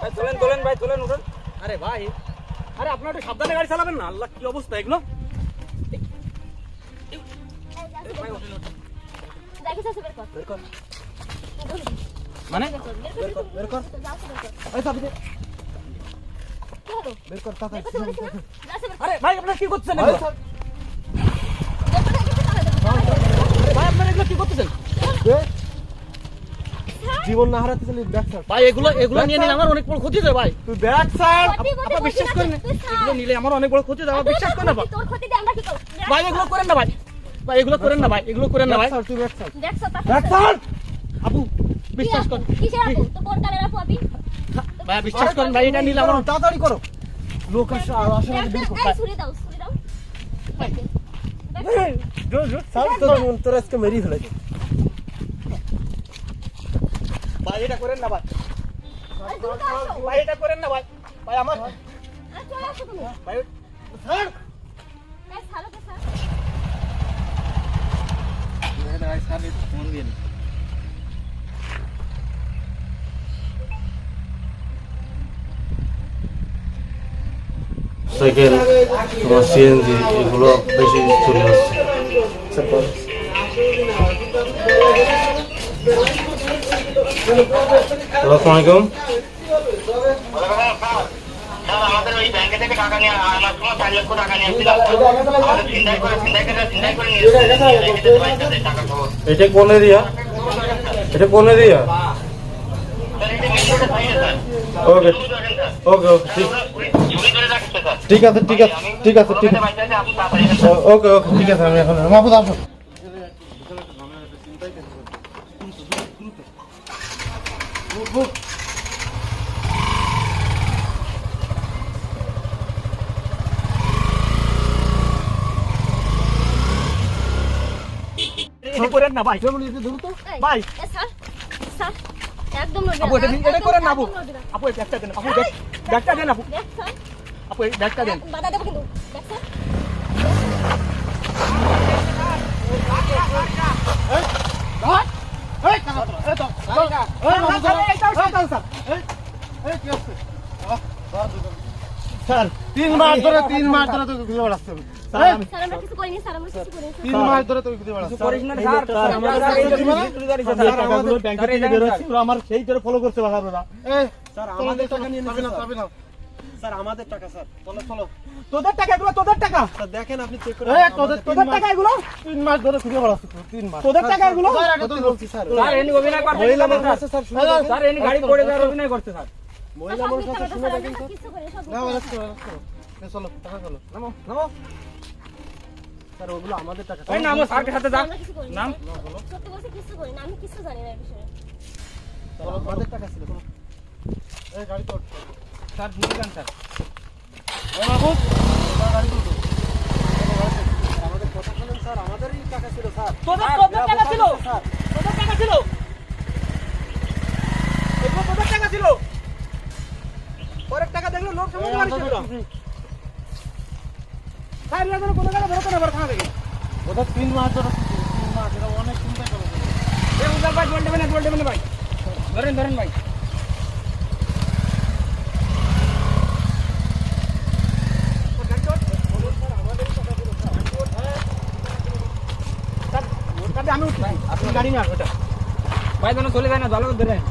ভাই তোলেন তোলেন ভাই তোলেন উঠুন। আরে ভাই আরে আপনারা একটু সাবধানে গাড়ি চালাবেন না? আল্লাহ কি অবস্থা এগুলো? দেখি চাচা বের কর বের কর। মানে বের কর বের কর যাও চাচা বের কর এই চাবি দে কি হলো বের কর তাড়াতাড়ি বের করতে বলেছি না যাও চাচা বের কর আরে ভাই আপনারা কি করতেছেন আরে এগুলো? স্যার, বের করে দেখি চাচা বের কর আরে ভাই আপনারা এগুলো কি করতেছেন দে। জীবন না হারাতে চাইলে ব্যাগ ছাড় ভাই এগুলো এগুলো নিয়ে নিলে আমার অনেক বড় ক্ষতি হবে ভাই তুই ব্যাগ ক্ষতি আপনি বিশ্বাস করেন। এগুলো নিলে আমার অনেক বড় ক্ষতি হবে। আমার বিশ্বাস করেন না ভাই তোর ক্ষতি দিয়ে আমরা কি করব? ভাই এগুলো করেন না ভাই। ভাই এগুলো করেন না ভাই এগুলো করেন না ভাই। ছাড়, তুই ব্যাগ তা ব্যাগ ছাড় আপু বিশ্বাস করেন কিসের আপু? তো কোন কালের আপু আপনি ভাই বিশ্বাস করেন ভাই এটা নিলে আমার তাড়াতাড়ি করো। লোক আসে আর আসে না বের কর। এই ছুরি দাও ছুরি দাও। জোর জোর। ছাড় তোর তোর আজকে মেরি ফেলেছে। ভাই এটা করেন না ভাই। ভাই এটা করেন না ভাই। ভাই আমার আসো তুমি। ভাই সাইকেল তোমার সিএনজি এগুলো বেশি চলে আসসালামু আমাদের ওই থেকে টাকা সময় লক্ষ টাকা করে করে করে নিয়ে থেকে টাকা এটা এটা ওকে ওকে ওকে, ঠিক। আছে ঠিক আছে ঠিক আছে ঠিক আছে। ওকে ওকে, ঠিক আছে, আমি এখন করেন না ভাই। এই, ভাই। এ ছাড় ছাড় একদম আপু এটা এটা করেন না আপু। আপু ব্যাগটা দেন আপু ব্যাগটা দেন আপু। আপু ব্যাগটা দেন। বাধা দেবো কিন্তু। দেখ ছাড় স্যার তিন মাস ধরে তিন মাস ধরে তোকে খুঁজে বেড়াচ্ছে আমরা তিন মাস ধরে তোকে বেড়াচ্ছে না সেই করে ফলো করছে বাহাররা স্যার আমাদের টাকা নিয়ে চাবি স্যার আমাদের টাকা স্যার চলো চলো তোদের টাকা এগুলো তোদের টাকা স্যার, দেখেন আপনি চেক করে এই, তোদের তোদের টাকা এগুলো তিন মাস ধরে খুঁজে বেড়াচ্ছে তিন মাস তোদের টাকা এগুলো স্যার, বলছি, স্যার। স্যার এনি অভিনয় করতে মহিলা স্যার স্যার, স্যার। স্যার এনি গাড়ি পড়ে যাওয়ার অভিনয় করতে স্যার মহিলা মানুষ আছে, শুনে দেখেন তো। মিথ্যা আরেকটু, আরেকটু। এই, চলো, টাকা চলো। নামো নামো স্যার, ওগুলো আমাদের টাকা। এই নামো স্যারকে সাথে যা নাম স্যার। সত্যি বলছি কিছু করিনি আমি কিছু জানি না এই বিষয়ে চলো, আমাদের টাকা ছিল, চলো। এই, গাড়ি তোর। স্যার ভুলে যান স্যার আমাদের কথা শোনেন, আমাদেরই টাকা ছিল, স্যার। তোদের তোদের টাকা ছিল? স্যার, তোদের টাকা ছিল? এগুলো তোদের টাকা ছিল? পরের টাকা দেখলে লোক। স্যার এরা যেন কোনো জায়গায় ধরতে না পারে দেখি? ওদের তিন মাস ধরে তিন মাস, অনেক চিন্তা করে এই উদার ভাই জল দেবেন ভাই। ধরেন ধরেন ভাই। আমি উঠি আপনি গাড়ি নিয়ে আসবেন ভাই যেন চলে যায় না ভালো ধরে ধরেন